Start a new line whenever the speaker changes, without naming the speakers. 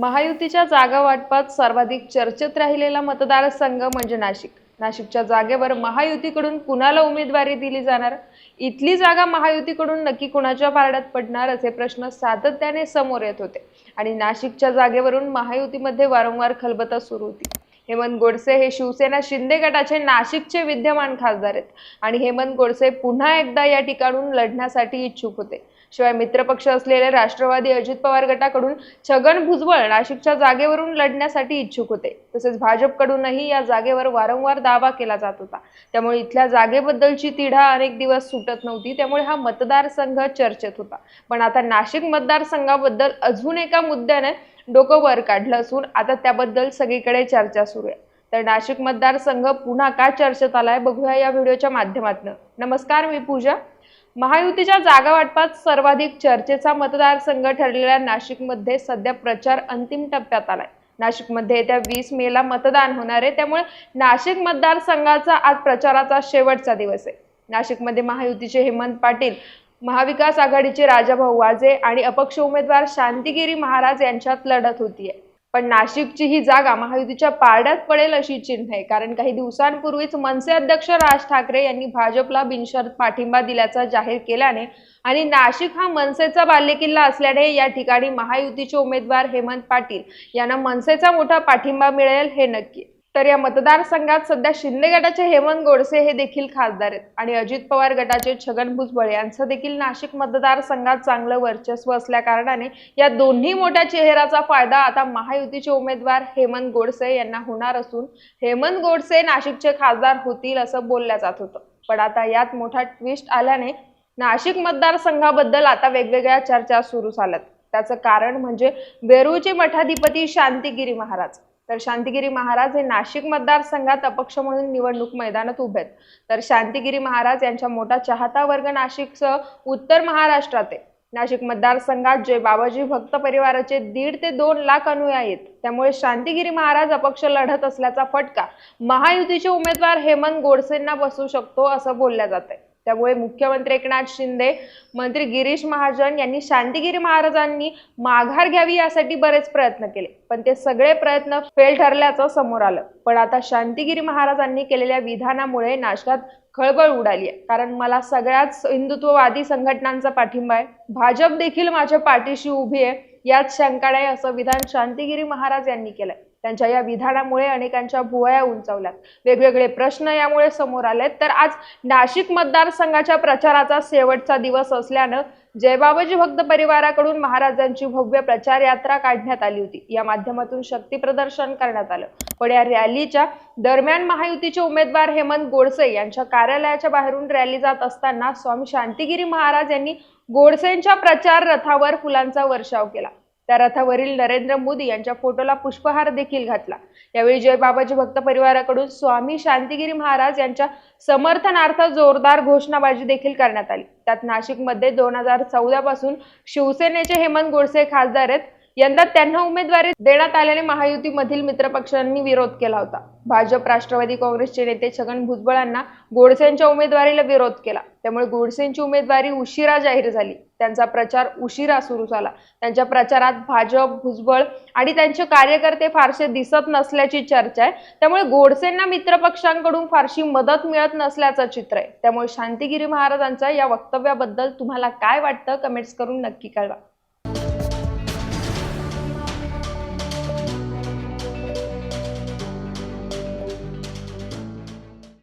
महायुतीच्या जागा वाटपात सर्वाधिक चर्चेत राहिलेला मतदारसंघ म्हणजे नाशिक. नाशिकच्या जागेवर महायुतीकडून कुणाला उमेदवारी दिली जाणार? इथली जागा महायुतीकडून नक्की कुणाच्या पारड्यात पडणार असे प्रश्न सातत्याने समोर येत होते. आणि नाशिकच्या जागेवरून महायुतीमध्ये वारंवार खलबता सुरू होती. हेमंत गोडसे हे शिवसेना शिंदे गटाचे नाशिकचे विद्यमान खासदार आहेत. आणि हेमंत गोडसे पुन्हा एकदा या ठिकाणून लढण्यासाठी इच्छुक होते. शिवाय मित्रपक्ष असलेले राष्ट्रवादी अजित पवार गटाकडून छगन भुजबळ नाशिकच्या जागेवरून लढण्यासाठी इच्छुक होते. तसेच भाजपकडूनही या जागेवर वारंवार दावा केला जात होता. त्यामुळे इथल्या जागेबद्दलची तिढा अनेक दिवस सुटत नव्हती. त्यामुळे हा मतदारसंघ चर्चेत होता. पण आता नाशिक मतदारसंघाबद्दल अजून एका मुद्द्याने डोकं वर काढलं असून आता त्याबद्दल सगळीकडे चर्चा सुरू आहे. तर नाशिक मतदारसंघ पुन्हा का चर्चेत आलाय बघूया या व्हिडिओच्या माध्यमातून. नमस्कार मी पूजा. महायुतीच्या जागा वाटपात सर्वाधिक चर्चेचा मतदारसंघ ठरलेल्या नाशिकमध्ये सध्या प्रचार अंतिम टप्प्यात आलाय. नाशिकमध्ये येत्या वीस मेला मतदान होणार आहे त्यामुळे नाशिक मतदारसंघाचा आज प्रचाराचा शेवटचा दिवस आहे. नाशिकमध्ये महायुतीचे हेमंत पाटील महाविकास आघाडीचे राजाभाऊ वाजे आणि अपक्ष उमेदवार शांतिगिरी महाराज यांच्यात लढत होतीये. पण नाशिकची ही जागा महायुतीच्या पारड्यात पडेल अशी चिन्ह आहे. कारण काही दिवसांपूर्वीच मनसे अध्यक्ष राज ठाकरे यांनी भाजपला बिनशर्त पाठिंबा दिल्याचा जाहीर केल्याने आणि नाशिक हा मनसेचा बाल्यकिल्ला असल्याने या ठिकाणी महायुतीचे उमेदवार हेमंत पाटील यांना मनसेचा मोठा पाठिंबा मिळेल हे नक्की. तर या मतदारसंघात सध्या शिंदे गटाचे हेमंत गोडसे हे देखील खासदार आहेत. आणि अजित पवार गटाचे छगन भुजबळ यांचं देखील नाशिक मतदारसंघात चांगलं वर्चस्व असल्याकारणाने या दोन्ही मोठ्या चेहऱ्याचा फायदा आता महायुतीचे उमेदवार हेमंत गोडसे यांना होणार असून हेमंत गोडसे नाशिकचे खासदार होतील असं बोलल्या जात होतं. पण आता यात मोठा ट्विस्ट आल्याने नाशिक मतदारसंघाबद्दल आता वेगवेगळ्या चर्चा सुरू झाल्यात. त्याचं कारण म्हणजे वेरूळचे मठाधिपती शांतिगिरी महाराज. तर शांतिगिरी महाराज हे नाशिक मतदारसंघात अपक्ष म्हणून निवडणूक मैदानात उभे आहेत. तर शांतिगिरी महाराज यांच्या मोठा चाहता वर्ग नाशिकसह उत्तर महाराष्ट्रात आहे. नाशिक मतदारसंघात जे बाबाजी भक्त परिवाराचे दीड ते दोन लाख अनुयायी आहेत. त्यामुळे शांतिगिरी महाराज अपक्ष लढत असल्याचा फटका महायुतीचे उमेदवार हेमंत गोडसेंना बसू शकतो असं बोलल्या जात आहे. त्यामुळे मुख्यमंत्री एकनाथ शिंदे मंत्री गिरीश महाजन यांनी शांतिगिरी महाराजांनी माघार घ्यावी यासाठी बरेच प्रयत्न केले. पण ते सगळे प्रयत्न फेल ठरल्याचं समोर आलं. पण आता शांतिगिरी महाराजांनी केलेल्या विधानामुळे नाशकात खळबळ उडाली आहे. कारण मला सगळ्याच हिंदुत्ववादी संघटनांचा पाठिंबा आहे. भाजप देखील माझ्या पाठीशी उभी आहे. यात शंका नाही असं विधान शांतिगिरी महाराज यांनी केलंय. त्यांच्या या विधानामुळे अनेकांच्या भुवया उंचावल्यात. वेगवेगळे प्रश्न यामुळे समोर आलेत. तर आज नाशिक मतदारसंघाच्या प्रचाराचा शेवटचा दिवस असल्यानं जयबाबाजी भक्त परिवाराकडून महाराजांची भव्य प्रचार यात्रा काढण्यात आली होती. या माध्यमातून शक्ती प्रदर्शन करण्यात आलं. पण या रॅलीच्या दरम्यान महायुतीचे उमेदवार हेमंत गोडसे यांच्या कार्यालयाच्या बाहेरून रॅली जात असताना स्वामी शांतिगिरी महाराज यांनी गोडसेंच्या प्रचार रथावर फुलांचा वर्षाव केला. त्या रथावरील नरेंद्र मोदी यांच्या फोटोला पुष्पहार देखील घातला. यावेळी जय बाबाजी भक्त परिवाराकडून स्वामी शांतिगिरी महाराज यांच्या समर्थनार्थ जोरदार घोषणाबाजी देखील करण्यात आली. त्यात नाशिकमध्ये दोन हजार चौदा पासून शिवसेनेचे हेमंत गोडसे खासदार आहेत. यंदा त्यांना उमेदवारी देण्यात आल्याने महायुतीमधील मित्रपक्षांनी विरोध केला होता. भाजप राष्ट्रवादी काँग्रेसचे नेते छगन भुजबळांना गोडसेंच्या उमेदवारीला विरोध केला. त्यामुळे गोडसेंची उमेदवारी उशिरा जाहीर झाली. त्यांचा प्रचार उशिरा सुरू झाला. त्यांच्या प्रचारात भाजप भुजबळ आणि त्यांचे कार्यकर्ते फारसे दिसत नसल्याची चर्चा आहे. त्यामुळे गोडसेंना मित्रपक्षांकडून फारशी मदत मिळत नसल्याचं चित्र आहे. त्यामुळे शांतिगिरी महाराजांच्या या वक्तव्याबद्दल तुम्हाला काय वाटतं? कमेंट्स करून नक्की कळवा.